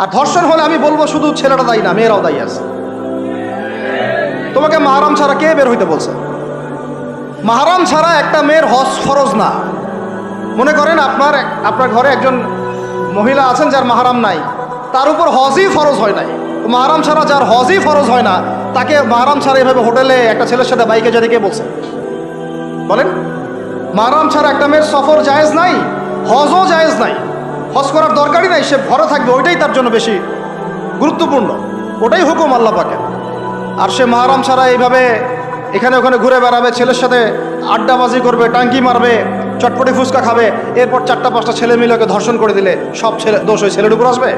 আর ধর্ষণ হলে আমি বলব শুধু ছেলেটা দায়ী না, মেয়েরাও দায়ী আছে। তোমাকে মাহারাম ছাড়া কে বের হইতে বলছে? মাহারাম ছাড়া একটা মেয়ের হজ ফরজ না। মনে করেন আপনার আপনার ঘরে একজন মহিলা আছেন যার মাহারাম নাই, তার উপর হজই ফরজ হয় নাই। মাহারাম ছাড়া যার হজই ফরজ হয় না, তাকে মাহারাম ছাড়া এভাবে হোটেলে একটা ছেলের সাথে বাইকে যেতে কে বলছে? বলেন, মাহারাম ছাড়া একটা মেয়ের সফর জায়েজ নাই, হজও জায়েজ নাই। হজ করার দরকারই নাই, সে ঘরে থাকবে, ওইটাই তার জন্য বেশি গুরুত্বপূর্ণ। ওটাই হুকুম আল্লাহ পাকে আর সে মাহারাম ছাড়া এইভাবে এখানে ওখানে ঘুরে বেড়াবে, ছেলের সাথে আড্ডাবাজি করবে, টাঙ্কি মারবে, চটপটি ফুচকা খাবে, এরপর চারটা পাঁচটা ছেলে মিলে ওকে ধর্ষণ করে দিলে সব ছেলে, দোষ ওই ছেলের উপর আসবে?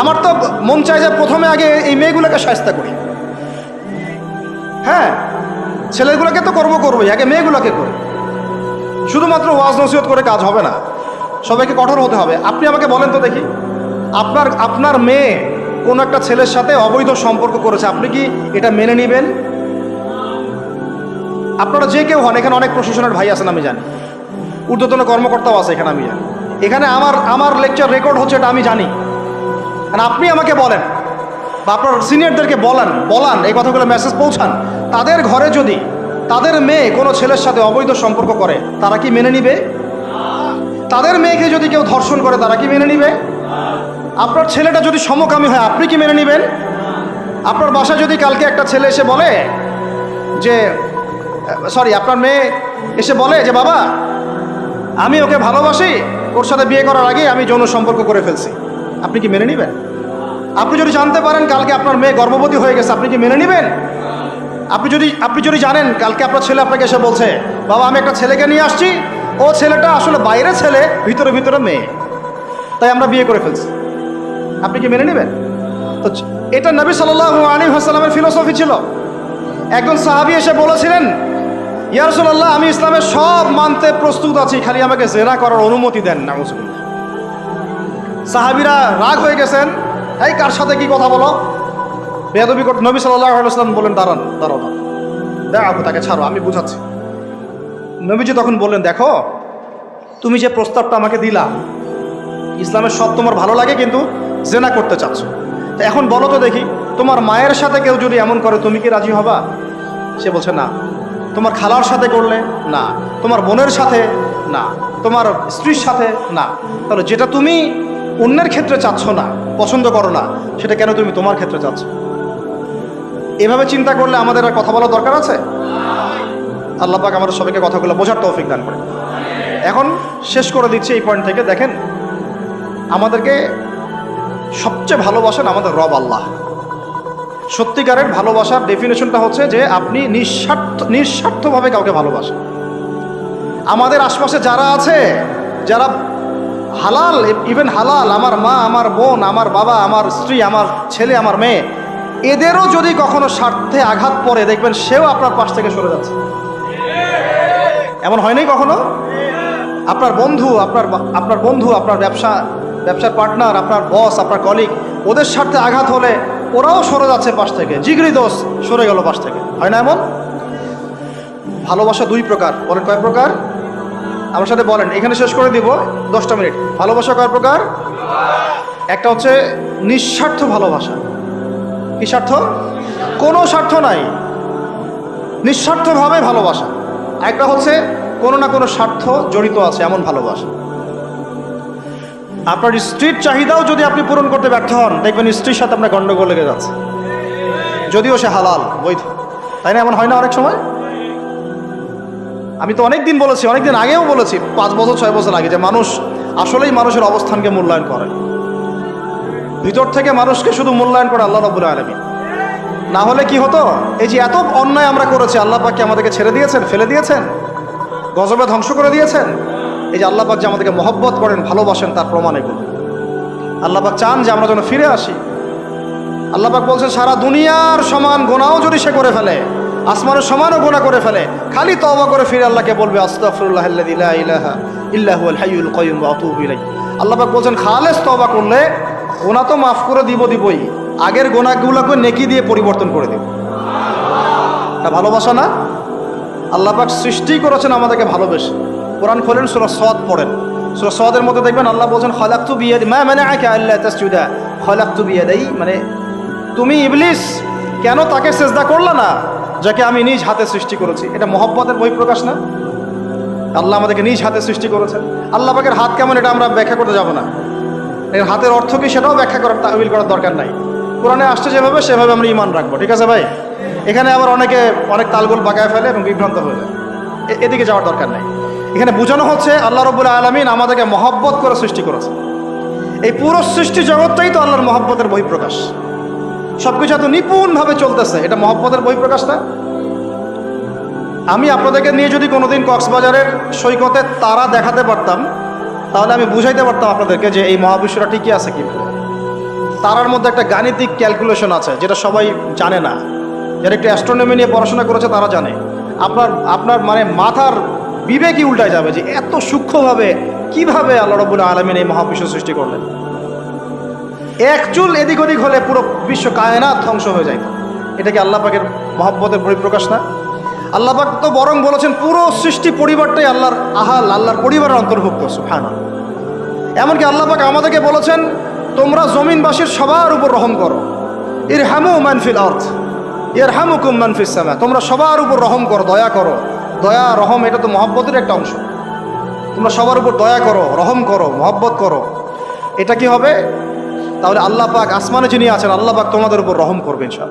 আমার তো মন চায় যে প্রথমে আগে এই মেয়েগুলোকে সাহস্তা করি। হ্যাঁ ছেলেগুলোকে তো করব করবোই, আগে মেয়েগুলোকে করি। শুধুমাত্র ওয়াজ নসিহত করে কাজ হবে না। সবাইকে কঠোর হতে হবে। আপনি আমাকে বলেন তো দেখি। আপনার আপনার মেয়ে কোনো একটা ছেলের সাথে অবৈধ সম্পর্ক করেছে। আপনি কি এটা মেনে নেবেন? আপনারা যে কেউ হন, এখানে অনেক প্রশাসনের ভাই আছেন, আমি জানি। ঊর্ধ্বতন কর্মকর্তাও আছে এখানে, আমি জানি। এখানে আমার আমার লেকচার রেকর্ড হচ্ছে এটা, আমি জানি। আর আপনি আমাকে বলেন বা আপনার সিনিয়রদেরকে বলান বলান, এই কথাগুলো মেসেজ পৌঁছান। তাদের ঘরে যদি তাদের মেয়ে কোনো ছেলের সাথে অবৈধ সম্পর্ক করে, তারা কি মেনে নিবে? তাদের মেয়েকে যদি কেউ ধর্ষণ করে, তারা কি মেনে নিবে? আপনার ছেলেটা যদি সমকামী হয়, আপনি কি মেনে নেবেন? আপনার বাসায় যদি কালকে একটা ছেলে এসে বলে যে সরি আপনার মেয়ে এসে বলে যে, বাবা, আমি ওকে ভালোবাসি, ওর সাথে বিয়ে করার আগে আমি যৌন সম্পর্ক করে ফেলছি। আপনি কি মেনে নেবেন? আপনি যদি জানতে পারেন কালকে আপনার মেয়ে গর্ভবতী হয়ে গেছে, আপনি কি মেনে নেবেন? আপনি যদি আপনি যদি জানেন, কালকে আপনার ছেলে আপনাকে এসে বলছে, বাবা, আমি একটা ছেলেকে নিয়ে আসছি, ও ছেলেটা আসলে বাইরে ছেলে, ভিতরে ভিতরে মেয়ে। তাই আমরা বিয়ে করে ফেলছি। আপনি কি মেনে নেবেন? তো এটা নবী সাল্লাহ আলী হাসালামের ফিলোসফি ছিল। একজন সাহাবি এসে বলেছিলেন ইয়ারসুল্লাহ আমি ইসলামের সব মানতে প্রস্তুত আছি, খালি আমাকে জেরা করার অনুমতি দেন না সাহাবিরা রাগ হয়ে গেছেন, এই কার সাথে কি কথা বলো? বেদবি নবী সাল্লাহ আলাইসলাম বলেন, দাঁড়ান, দাঁড়াও দেখো তাকে ছাড়ো, আমি বুঝাচ্ছি। নবীজি তখন বললেন, দেখো, তুমি যে প্রস্তাবটা আমাকে দিলা, ইসলামের সব তোমার ভালো লাগে, কিন্তু জেনা করতে চাচ্ছ। তা এখন বলো তো দেখি, তোমার মায়ের সাথে কেউ যদি এমন করে, তুমি কি রাজি হবা? সে বলছে, না। তোমার খালার সাথে করলে? না। তোমার বোনের সাথে? না। তোমার স্ত্রীর সাথে? না। তাহলে যেটা তুমি অন্যের ক্ষেত্রে চাচ্ছ না, পছন্দ করো না, সেটা কেন তুমি তোমার ক্ষেত্রে চাচ্ছ? এভাবে চিন্তা করলে আমাদের আর কথা বলার দরকার আছে? আল্লাহ পাক আমাদের সবাইকে কথাগুলো বোঝার তৌফিক দান করে এখন শেষ করে দিচ্ছি এই পয়েন্ট থেকে। দেখেন, আমাদেরকে সবচেয়ে ভালোবাসেন আমাদের রব আল্লাহ। সত্যিকারের ভালোবাসার ডেফিনেশনটা হচ্ছে যে আপনি নিঃস্বার্থ, নিঃস্বার্থভাবে কাউকে ভালোবাসেন। আমাদের আশপাশে যারা আছে, যারা হালাল ইভেন হালাল, আমার মা, আমার বোন, আমার বাবা, আমার স্ত্রী, আমার ছেলে, আমার মেয়ে এদেরও যদি কখনো স্বার্থে আঘাত পড়ে, দেখবেন সেও আপনার পাশ থেকে সরে যাচ্ছে। এমন হয়নি কখনো? আপনার বন্ধু, আপনার আপনার বন্ধু, আপনার ব্যবসা, ব্যবসার পার্টনার, আপনার বস, আপনার কলিগ, ওদের স্বার্থে আঘাত হলে ওরাও সরে যাচ্ছে পাশ থেকে। জিগরি দোষ সরে গেল পাশ থেকে। হয় না এমন? ভালোবাসা দুই প্রকার। বলেন কয় প্রকার? আমার সাথে বলেন, এখানে শেষ করে দিব, দশটা মিনিট। ভালোবাসা কয় প্রকার? একটা হচ্ছে নিঃস্বার্থ ভালোবাসা। কি স্বার্থ? কোনো স্বার্থ নাই। নিঃস্বার্থভাবে ভালোবাসা। একটা হচ্ছে, কোনো না কোনো স্বার্থ জড়িত আছে এমন ভালোবাসা। আপনার স্ত্রীর চাহিদাও যদি আপনি পূরণ করতে ব্যর্থ হন, দেখবেন স্ত্রীর সাথে আপনার গণ্ডগোল লেগে যাচ্ছে। যদিও সে হালাল, বৈধ। তাই না? এমন হয় না অনেক সময়? আমি তো অনেক দিন বলেছি অনেক দিন আগেও বলেছি, পাঁচ বছর, ছয় বছর আগে যে মানুষ আসলেই মানুষের অবস্থানকে মূল্যায়ন করে। ভিতর থেকে মানুষকে শুধু মূল্যায়ন করে আল্লাহ রব্বুল আলমী না হলে কি হতো? এই যে এত অন্যায় আমরা করেছি, আল্লাহ পাককে আমাদেরকে ছেড়ে দিয়েছেন, ফেলে দিয়েছেন? গজবে ধ্বংস করে দিয়েছেন? এই যে আল্লাহ পাক যে আমাদেরকে মহব্বত করেন, ভালোবাসেন, তার প্রমাণ এগুলো। আল্লাহ পাক চান যে আমরা যেন ফিরে আসি। আল্লাহ পাক বলছেন, সারা দুনিয়ার সমান গোনাও যদি সে করে ফেলে, আসমানের সমানও গোনা করে ফেলে, খালি তওবা করে ফিরে আল্লাহকে বলবে, আস্তাগফিরুল্লাহ আল্লাযী লা ইলাহা ইল্লা হুয়াল হাইয়ুল কাইয়ুম ওয়া আল্লাহ পাক বলছেন, খালেস তওবা করলে গোনা তো মাফ করে দিব দিবই। আগের গোনাগুলোকে নেকি দিয়ে পরিবর্তন করে দেব। না ভালোবাসা না? আল্লাহ পাক সৃষ্টি করেছেন আমাদেরকে ভালোবেসে। কোরআন খোলেন, সুরা সদ পড়েন। সুরা সদের মধ্যে দেখবেন আল্লাহ বলছেন, খলাক্তু বিয়াদ মা মানে আকে আল্লাহ তাসজুদা। খলাক্তু বিয়াদাই মানে তুমি ইবলিস, কেন তাকে সেজদা করলা না, যাকে আমি নিজ হাতে সৃষ্টি করেছি? এটা মহব্বতের বহিঃপ্রকাশ না? আল্লাহ আমাদেরকে নিজ হাতে সৃষ্টি করেছেন। আল্লাহ পাকের হাত কেমন, এটা আমরা ব্যাখ্যা করতে যাব না। হাতের অর্থ কি সেটাও ব্যাখ্যা করার তাহবিল করার দরকার নাই। কোরআনে আসছে যেভাবে, সেভাবে আমরা ইমান রাখব, ঠিক আছে ভাই? এখানে আবার অনেকে অনেক তালগোল বাগায় ফেলে এবং বিভ্রান্ত হয়ে যায়। এদিকে যাওয়ার দরকার নাই। এখানে বোঝানো হচ্ছে আল্লাহ রবুল্লা আলমিন আমাদেরকে মহব্বত করে সৃষ্টি করেছে এই পুরো সৃষ্টি জগৎটাই তো আল্লাহর মহব্বতের বহিঃপ্রকাশ। সব কিছু এত নিপুণভাবে চলতেছে, এটা মহব্বতের বহিঃপ্রকাশ না? আমি আপনাদেরকে নিয়ে যদি কোনোদিন কক্সবাজারের সৈকতে তারা দেখাতে পারতাম তাহলে আমি বুঝাইতে পারতাম আপনাদেরকে যে এই মহাবিশ্বটা ঠিকই আছে কি তারার মধ্যে একটা গাণিতিক ক্যালকুলেশন আছে, যেটা সবাই জানে না। যারা একটু অ্যাস্ট্রোনমি নিয়ে পড়াশোনা করেছে, তারা জানে। আপনার আপনার মানে মাথার বিবেকই উল্টায় যাবে যে এত সূক্ষ্মভাবে কীভাবে আল্লাহ রবুল্লা আলমিন এই মহাবিশ্ব সৃষ্টি করলেন। এক চুল এদিক ওদিক হলে পুরো বিশ্ব কায়নাত ধ্বংস হয়ে যায়। এটা কি আল্লাহ পাকের মহব্বতের পরিপ্রকাশ না? আল্লাহ পাক তো বরং বলেছেন, পুরো সৃষ্টি পরিবারটাই আল্লাহর আহাল, আল্লাহর পরিবারের অন্তর্ভুক্ত সুফানা এমনকি আল্লাহ পাক আমাদেরকে বলেছেন, তোমরা জমিনবাসীর সবার উপর রহম করো। ইর হ্যামু মানফিল অর্থ ইর হ্যামুকুম মানফিস সামা, তোমরা সবার উপর রহম করো, দয়া করো। দয়া, রহম, এটা তো মহব্বতের একটা অংশ। তোমরা সবার উপর দয়া করো, রহম করো, মহব্বত করো। এটা কি হবে? তাহলে আল্লাহ পাক আসমানে যিনি আছেন আল্লাহ পাক তোমাদের উপর রহম করবেন সব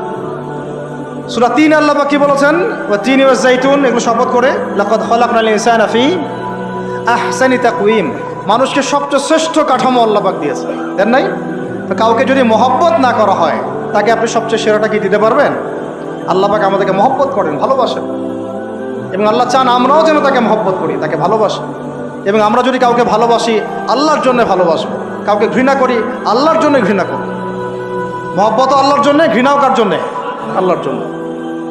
সুরা তিন আল্লাহ কি বলেছেন? তিন ইউজ জাইতুন, এগুলো শপথ করে, লাকাদ খলাকনাল ইনসানা ফি আহসানি তাকউইম মানুষকে সবচেয়ে শ্রেষ্ঠ কাঠামো আল্লাহ পাক দিয়েছে। দেন নাই? কাউকে যদি মহব্বত না করা হয়, তাকে আপনি সবচেয়ে সেরাটা কি দিতে পারবেন? আল্লাহ পাক আমাদেরকে মহব্বত করেন, ভালোবাসেন। এবং আল্লাহ চান আমরাও যেন তাকে মহব্বত করি, তাকে ভালোবাসি। এবং আমরা যদি কাউকে ভালোবাসি, আল্লাহর জন্য ভালোবাসবো। কাউকে ঘৃণা করি, আল্লাহর জন্য ঘৃণা করব মহব্বত আল্লাহর জন্যে, ঘৃণাও কার জন্যে? আল্লাহর জন্য।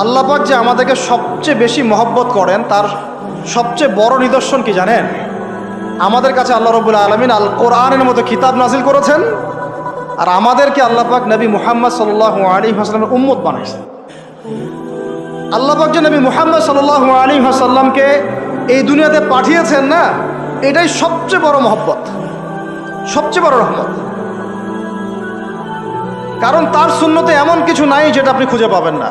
আল্লাপাক যে আমাদেরকে সবচেয়ে বেশি মহব্বত করেন, তার সবচেয়ে বড় নিদর্শন কি জানেন? আমাদের কাছে আল্লাহ রবুল্লা আলমিন আল কোরআনের মতো কিতাব নাজিল করেছেন, আর আমাদেরকে আল্লাপাক নবী মুহাম্মদ সাল্লাহ আলী হাসলামের উম্মত বানাইছেন আল্লাপাক যে নবী মুহাম্মদ সাল্লাহ আলী হাসাল্লামকে এই দুনিয়াতে পাঠিয়েছেন না, এটাই সবচেয়ে বড় মহব্বত, সবচেয়ে বড় রহমত। কারণ তার শূন্যতে এমন কিছু নাই যেটা আপনি খুঁজে পাবেন না।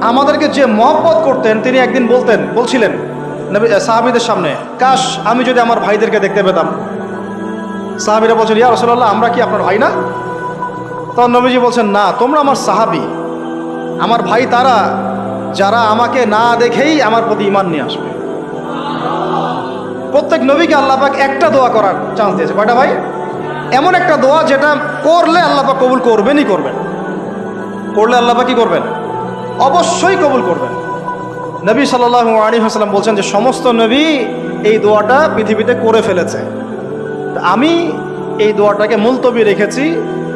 আমাদেরকে যে মহব্বত করতেন, তিনি একদিন বলতেন, বলছিলেন সাহাবিদের সামনে, কাশ, আমি যদি আমার ভাইদেরকে দেখতে পেতাম। সাহাবিরা বলছেন, ইয়া রসল্লাহ আমরা কি আপনার ভাই না? তখন নবীজি বলছেন, না, তোমরা আমার সাহাবি। আমার ভাই তারা, যারা আমাকে না দেখেই আমার প্রতি ইমান নিয়ে আসবে। প্রত্যেক নবীকে আল্লাপাক একটা দোয়া করার চান্স দিয়েছে। কয়টা ভাই? এমন একটা দোয়া যেটা করলে আল্লাপাক কবুল করবেনই করবেন। করলে আল্লাপাক কি করবেন? অবশ্যই কবুল করবেন। নবী সাল্লাহ আলী হাসলাম বলছেন যে, সমস্ত নবী এই দোয়াটা পৃথিবীতে করে ফেলেছে। আমি এই দোয়াটাকে মুলতবি রেখেছি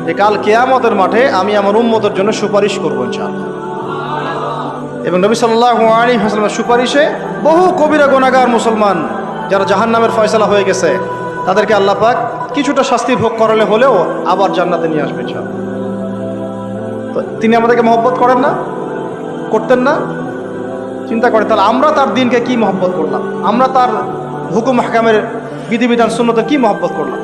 যে, কাল কেয়ামতের মাঠে আমি আমার উম্মতের জন্য সুপারিশ করব ইনশাআল্লাহ। এবং নবী সাল্লাহ আলী হাসলামের সুপারিশে বহু কবিরা গোনাগার মুসলমান যারা জাহান নামের ফয়সলা হয়ে গেছে, তাদেরকে আল্লাহ পাক কিছুটা শাস্তি ভোগ করালে হলেও আবার জান্নাতে নিয়ে আসবে ইনশাআল্লাহ। তো তিনি আমাদেরকে মহব্বত করেন না? করতেন না। চিন্তা করে তাহলে আমরা তার দিনকে কি মহব্বত করলাম? আমরা তার হুকুম হাকামের বিধিবিধান শূন্যতে কি মহব্বত করলাম?